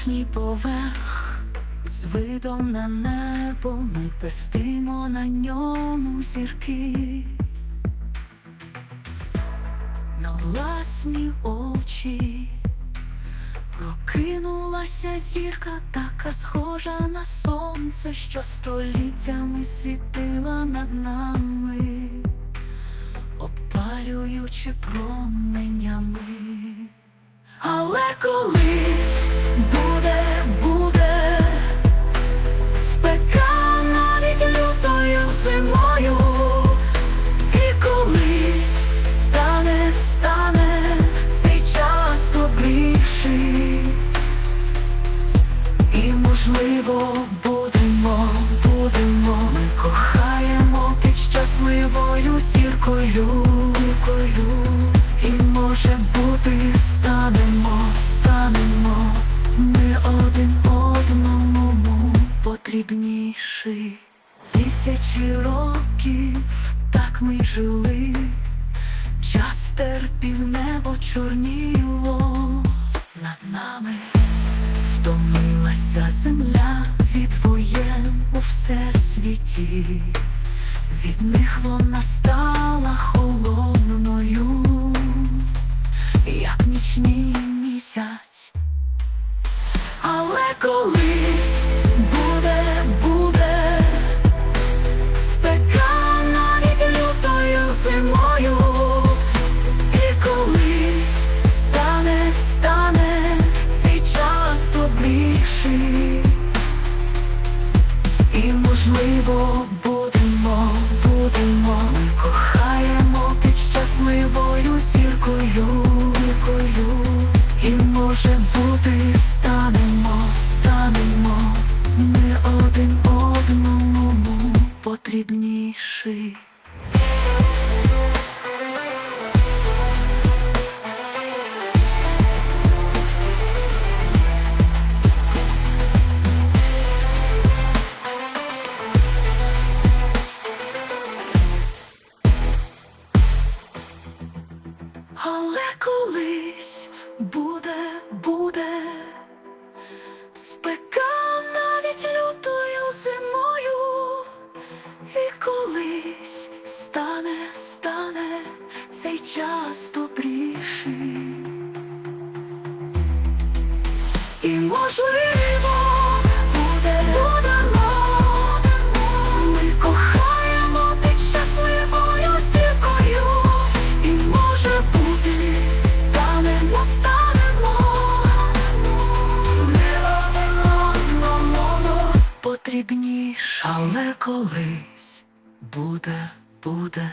верхній поверх, з видом на небо ми пестимо на ньому зірки. На власні очі прокинулася зірка, така схожа на сонце, що століттями світила над нами, обпалюючи променями. Але колись може бути станемо, станемо, ми один одному потрібніші. Тисячі років так ми жили, час терпів небо чорніло. Над нами, втомилася земля. Від воєн у всесвіті. Від них вона стала холодною, колись буде, буде спека навіть лютою зимою, і колись стане, стане цей час добріший. І можливо будемо, будемо, кохаємо під щасливою зіркою. І може бути колись буде, буде спека навіть лютою зимою, і колись стане, стане цей час добріший. І можливо потрібніш, але колись буде, буде.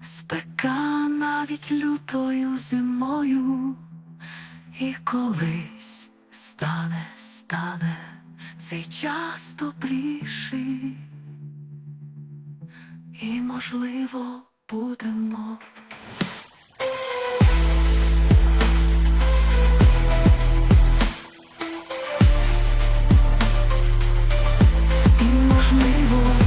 Спека навіть лютою зимою. І колись стане, стане цей час добріший, і можливо будемо можливо.